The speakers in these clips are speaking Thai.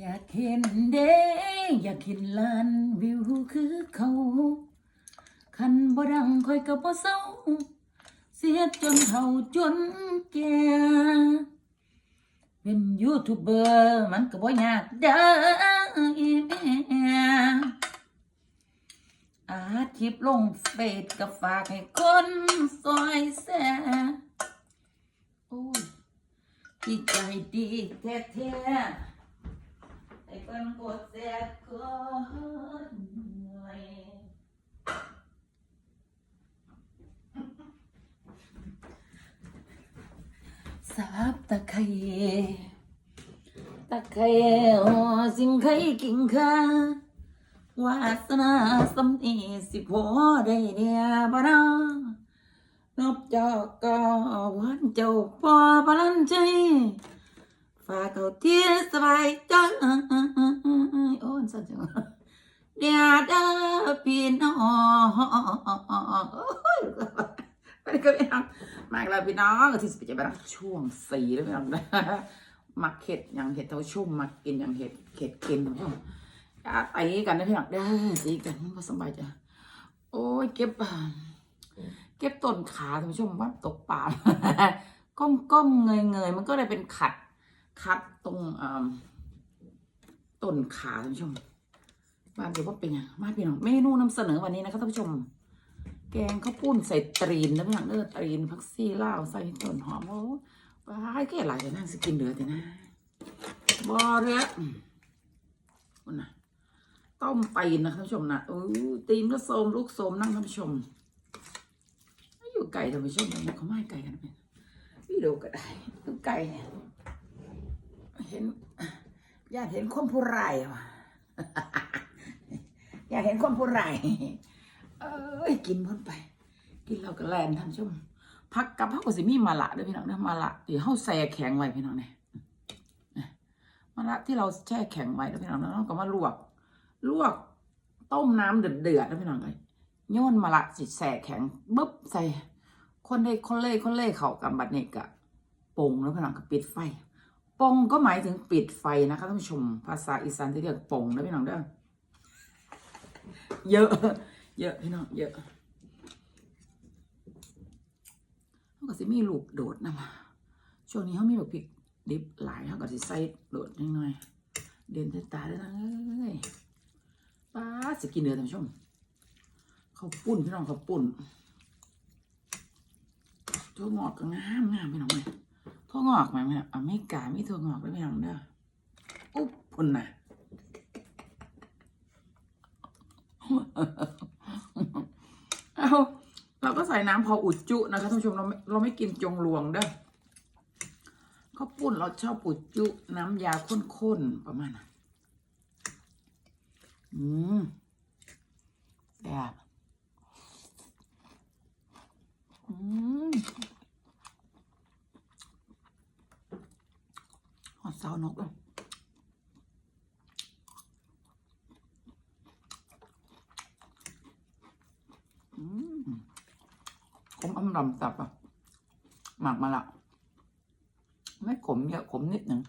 อยากเห็นเด้อยากเห็นลานวิวคือเขาคันบ่ดังคอยก็บ่เศร้า เสียจนเฒ่าจนแก่เป็นยูทูบเบอร์มันก็บ่ยากเด้อีแม่อาทิบลงเฟซก็ฝากให้คนซอยแซ่โอ้ยที่ใจดีแท้ๆ ให้เพิ่นกดแซ่คนหน่อยสับตะไคร้ตะไคร้หัวสิ่งไข่กิ่งข้าวาสนาสำนีสิพอได้เนี่ยบ่นานบจ้าก็วันเจ้าปอบลันใจ ฝากเขาเที่ยสบายใจโอ้ยสัจจังเดียดาพี่น้องโอ้ยไปก็ไม่ทำมากแล้วพี่น้องที่สิจะไปรับช่วงสี่แล้วพี่น้องนะมักเห็ดอย่างเห็ดเท่าชุ่มมักกินอย่างเห็ดเห็ดกินอย่าตีกันนะพี่น้องเด้อตีกันมันก็สบายใจโอ้ยเก็บเก็บต้นขาท่านผู้ชมว่าตกป่าก้มก้มเงยเงยมันก็เลยเป็นขัด ขัดตรงต้นขาท่านผู้ชมบ้านเดี๋ยวว่าเป็นยังมาพี่น้อเมนูนำเสนอวันนี้นะครับท่านผู้ชม แกงข้าวปุ้นใส่ตรีนนะพี่น้องเด้อตรีนผักซี่เลาใส่ต้นหอมโอ้ว้ายแก่หลายแต่นั่งสกินเหลือแต่นะบ่เรือคุณนะต้มตีนนะท่านผู้ชมนะโอ้ตีนก็โสมลูกโสมนั่งท่านผู้ชม อยู่ไก่ท่านผู้ชมนะเขาไม่ไก่กันเป็นวิดีโอก็ได้ไก่เนี่ย เห็นอยากเห็นคนผู้ร้ายว่ะอยากเห็นคนผู้ร้ายเอ้ยกินพ้นไป กินเราก็แลนท่านผู้ชมพักกับพักกับสิมีมาละด้วยพี่น้องนะมาละที่เฮาแช่แข็งไว้พี่น้องเนี่ยมาละที่เราแช่แข็งไว้แล้วพี่น้องแล้วเราก็มาลวก ลวกต้มน้ำเดือดเดือดแล้วพี่น้องเลยโยนมาละสิแช่แข็งบึ๊บใส่ คนเล่คนเล่คนเล่เขากับบัดเนี้กะปงแล้วพี่น้องก็ปิดไฟ ปงก็หมายถึงปิดไฟนะคะท่านผู้ชม ภาษาอีสานที่เรียกปงนะพี่น้องเด้อเยอะ เยอะพี่น้องเยอะเขาก็สิมีลูกโดดนะมาช่วงนี้เขามีแบบพริกดิบหลายเขาก็สิใส่โดดนิดหน่อย เด่นใส่ตาได้นะเอ้ยป้าสกินเดือท่านผู้ชมเขาปุ้นพี่น้องเขาปุ้นถั่วงอกก็งามงามพี่น้องเลย ถั่วงอกไหมแม่อเมริกามีถั่วงอกด้วยพี่น้องเด้ออุ๊บพุ่นน่ะเอาเราก็ใส่น้ำพออุดจุนะคะท่านผู้ชมเราไม่เราไม่กินจงหลวงเด้อข้าวปุ้นเราชอบอุดจุน้ำยาข้นๆประมาณนั้นอืมแซ่บอืมหอดเสานกเลยอืมขมอำลำตับอะ หมักมาละ ไม่ขมเยอะขมนิดหนึ่ง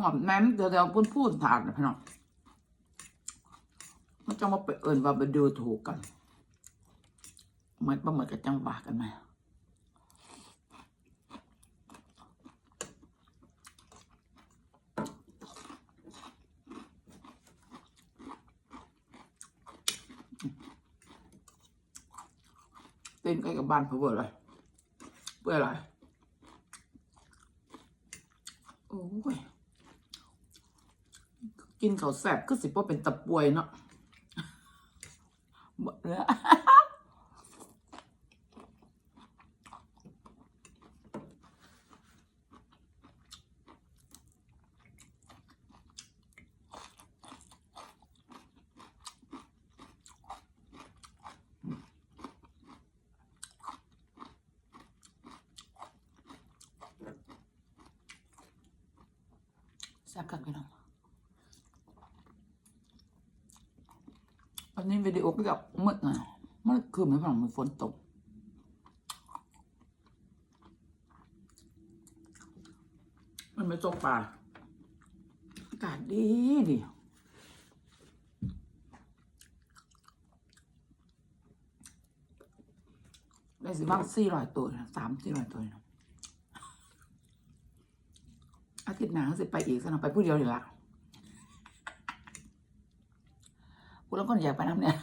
หอมแม่มเดี๋ยวเดี๋ยวพูดพูดถานนะพี่น้องมันจะมาไปเอินว่าไปดูถูกกันเหมือนประเหมือนกับจังหวะกันไหมเต้นใกล้กับบ้านเพอเวอร์เลยเพื่ออะไร โอ้ย กินเขาแสบก็สิบ่เป็นตะป่วยเนาะบ่เนื้อ แซ่บกันพี่น้อง วันนี้วิดีโอก็แบบมืดหน่อยมืดคือไม่ฟังมีฝนตก มันไม่ตกป่าอากาศดีดีได้สิบ้างสี่ร้อยตัวสามสี่ร้อยตัวอาทิตย์หน้าสิไปอีกสนองไปผู้เดียวดีละ กูแล้วก็อยากไปน้ำเนี่ย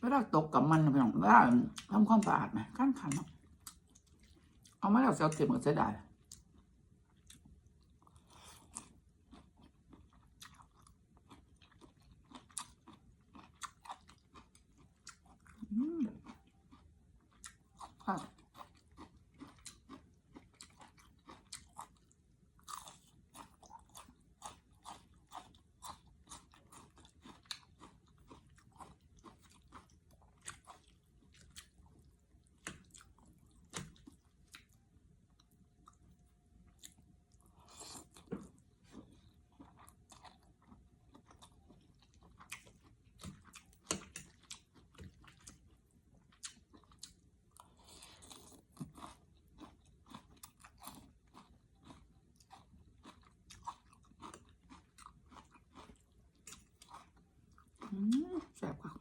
เวลาตกกับมันไปหน่อยเวลาทำความสะอาดไหมขั้นขันเอามาแล้วเสียเก็บมันเสียดายอืมครับอืม แซ่บครับ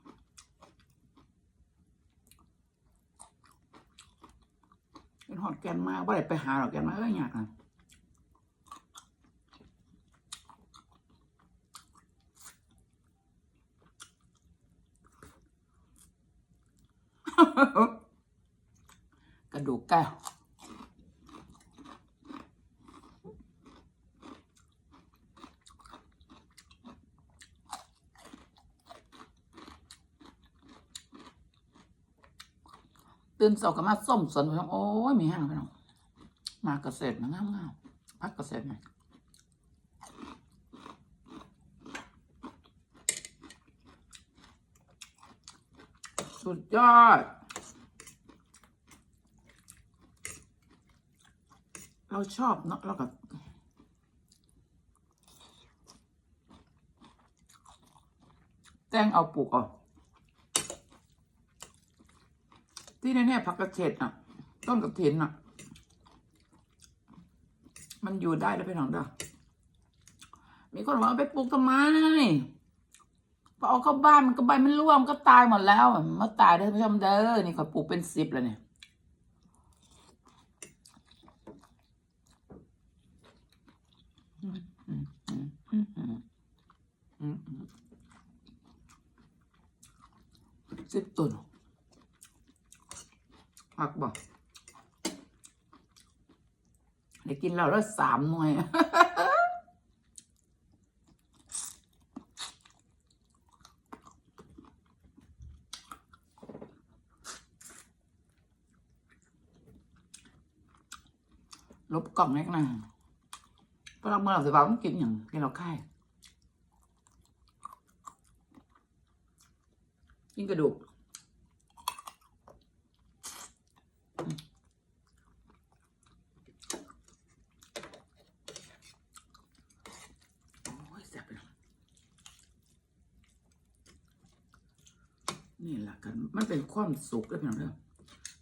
เป็นหอดแกนมาว่าได้ไปหาหรอกแกนมาเอ้ยอยากนะกระดูกแก้ว ตื่นเสาก็มาส้มสนไปทั้งโอ้ยมีห้งไปน้องมาเกษตรนะงามงามๆพักเกษตรหน่อยสุดยอด เราชอบเนาะเรากับแจ้งเอาปลูกเอะ ที่แน่ๆผักกระเฉดน่ะ ต้นกระถินน่ะ มันอยู่ได้แล้วไปหนองเด้อมีคนบอกว่าเอาไปปลูกทำไมพอเอาเข้าบ้านมันก็ใบมันร่วงก็ตายหมดแล้วมันตายเด้อพี่ชมเด้อนี่เขาปลูกเป็นสิบแล้วเนี่ยอืมอืมอืมอืม อืมอืมอืมสิบต้นหักบ่ได้กินแล้วแล้วสามหน่วยลบกล่องเล็กนะเพราะเราเมื่อเราสิบ่าต้องกินอย่างกินเราค่ายกินกระดูกอืมโอ้ยแซ่บไปหน่อย นี่แหละกัน มันเป็นความสุขแล้วพี่น้องเด้อ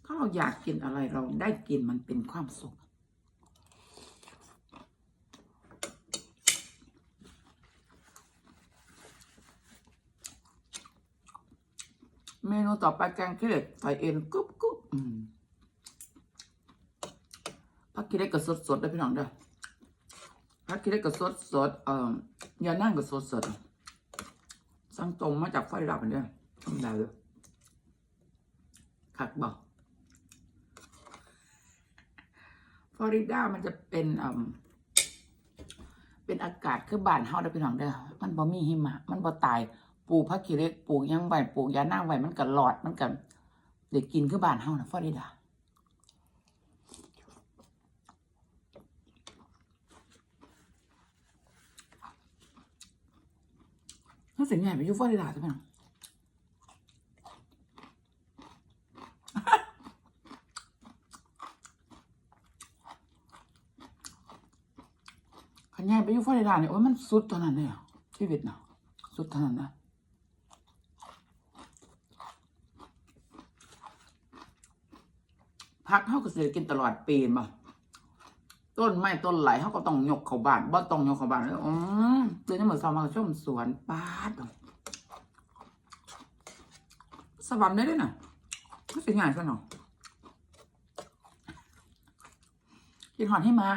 ถ้าเราอยากกินอะไรเราได้กินมันเป็นความสุขเมนูต่อไปแกงขี้เหล็กใส่เอ็นกุ๊บกุ๊บพักขี้เหล็กก็สดสดๆได้พี่น้องเด้อพักขี้เหล็กก็สดสดๆเอ่อยานั่งก็สดสดๆสั่งตรงมาจากไฟดับอันเด้อ ทำได้เลยขัดบอกฟลอริดามันจะเป็นอ่าเป็นอากาศคือบ้านเฮาได้อพี่น้องเด้อมันบ่มีหิมะ มันบ่ตายปลูกผักขี้เล็กปลูกยังไว้ปลูกยานั่งไว้มันก็หลอดมันก็ได้กินคือบ้านเฮานะฟลอริดาถ้าสิใหญ่ไปยู่ฟลอริดาใช่ไหม ขันยายไป อยู่ฟลอริดาเนี่ยโอ้ยมันสุดเท่านั้นเลยอะชีวิตนะสุดเท่านั้นนะพักเขาก็เสียกินตลอดปีมาต้นไม้ต้นไหลเขาก็ต้องยกเขาบ้านบ่ต้องยกเขาบ้านเลยอ๋อเดือนเหมือนสามาชมสวนป้าดสวรรค์ได้ด้วยนะก็เป็นง่ายซะหน่อยกินหอนให้มา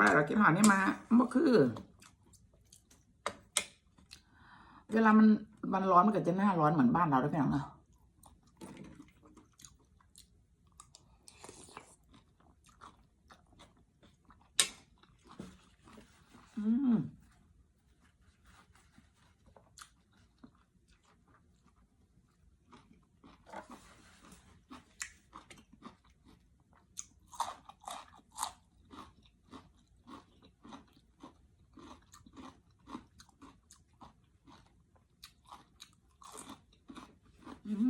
บ้านเรากินหอนให้มาบ่คือ เวลามันมันร้อนมันก็จะหน้าร้อนเหมือนบ้านเราด้วยพี่น้องเนาะอืม อื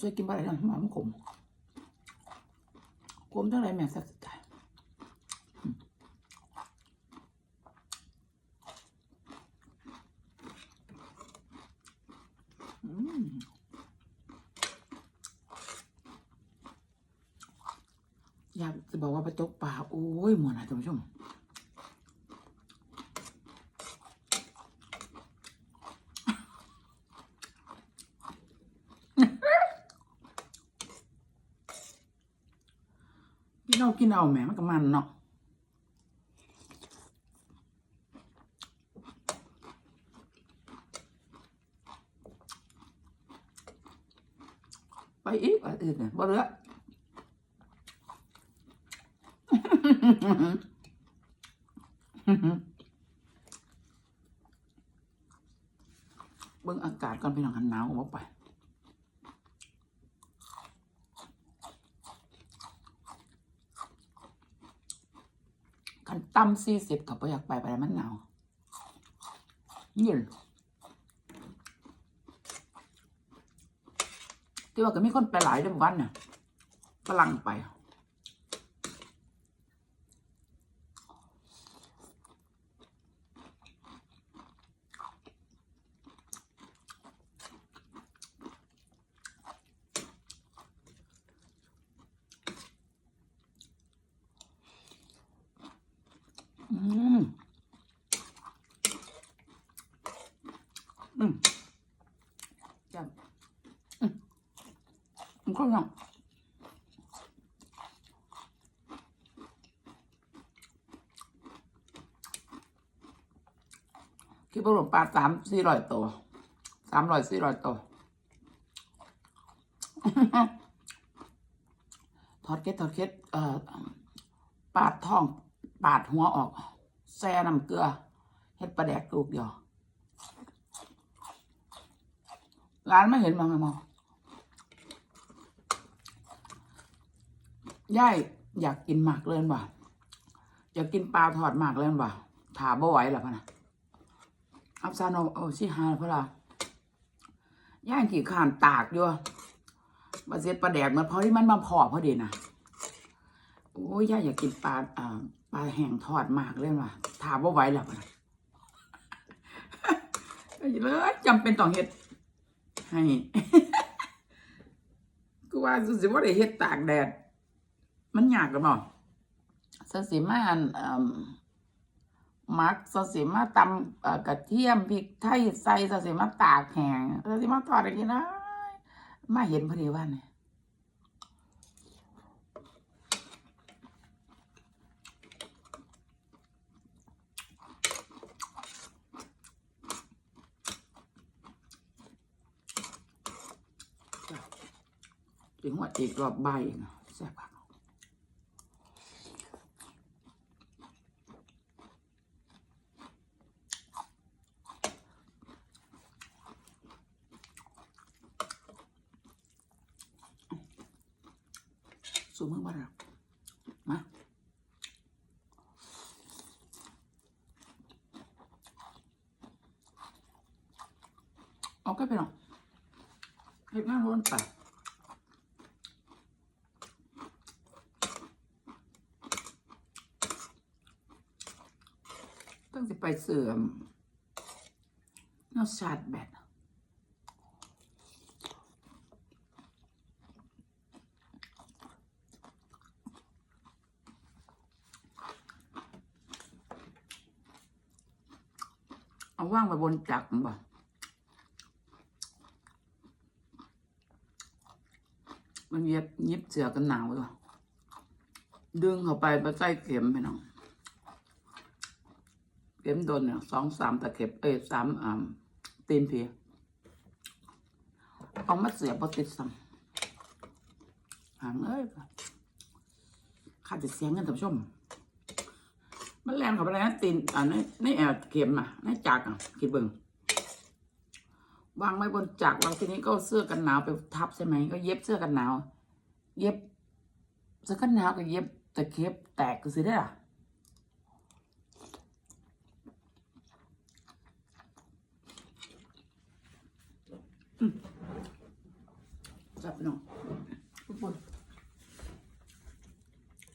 มคนสวยกินอะไรนะหมามันขมขมเท่าไรแม่สักใจอืมอยากจะบอกว่าไปตกปลาโอ้ยหมดนะท่านผู้ชม กิน เอากินเอาแหมมันก็มันเนาะไปอีกอันอื่นเนี่ยบ่เลือเบิ่งอากาศก่อนพี่น้องหันหนาวออกไป คัน ต่ำสี่สิบกับอยากไปไปแล้วมันหนาวเย็นที่ว่าก็มีคนไปหลายเดือนวันน่ะฝรั่งไป อืม อืมจับอืมมันก็ยัง คิดว่าหลวงปลาสามสี่ร้อยตัวสามร้อยสี่ร้อยตัวถอดเก็ดถอดเก็ดเอ่อปาดท้องปาดหัวออกแซ่น้ำเกลือเฮ็ดปลาแดกลูกเดียวร้านไม่เห็นมองมองย่ายอยากกินหมากเลยว่ะอยากกินปลาทอดหมากเลยว่ะถาบ่ไหวหรอพะนะ อับซานโอโอชิฮาเพราะล่ะย่ายขี่ขานตากอยู่มาเซ็ตปลาแดกมันพอที่มันมาพอพอดีนะโอ้ยย่าอยากกินปลาอ่าปลาแห้งทอดมากเลยว่ะถามว่าไหวแล้วปะนะเลยจำเป็นต้องเฮ็ดให้กูว่าสุสิว่าได้เฮ็ดตากแดด มันยากหรือเปล่าสสิมาอันเอ่อ มักสสิมาตำกระเทียมพริกไทยใส่สสิมาตากแห้งสสิมาทอดอะไรกินนะมาเห็นพอดีว่าเนี่ยถึงว่าอีกรอบใบนะแซ่บมาก สูมือบ้านเรามาเอาก็ไปหรอกเห็ดหน้าร้อนไปต้องจะไปเสื่อมนอกชาร์จแบต ว่างไปบนจักบ่มันเย็บยิบเสือกันหนาวด้วยดึงเข้าไปไปใส่เข็มไปน้องเข็มโดนเนี่ยสองสามตะเข็บเอ้ยสามอ่าตีนเพียเอามาเสียบติดซ้ำหางเอ้ยข้าจะเสียงกันท่านผู้ชม มันแรงเข้าไปแล้วตีนอ่าในในแอวเข็มอะในจักรอะคิดเบิ่งวางไว้บนจักรวางทีนี้ก็เสื้อกันหนาวไปทับใช่ไหมก็เย็บเสื้อกันหนาว เย็บเสื้อกันหนาวก็เย็บตะเข็บแตกก็สิได้ล่ะจับหน้อง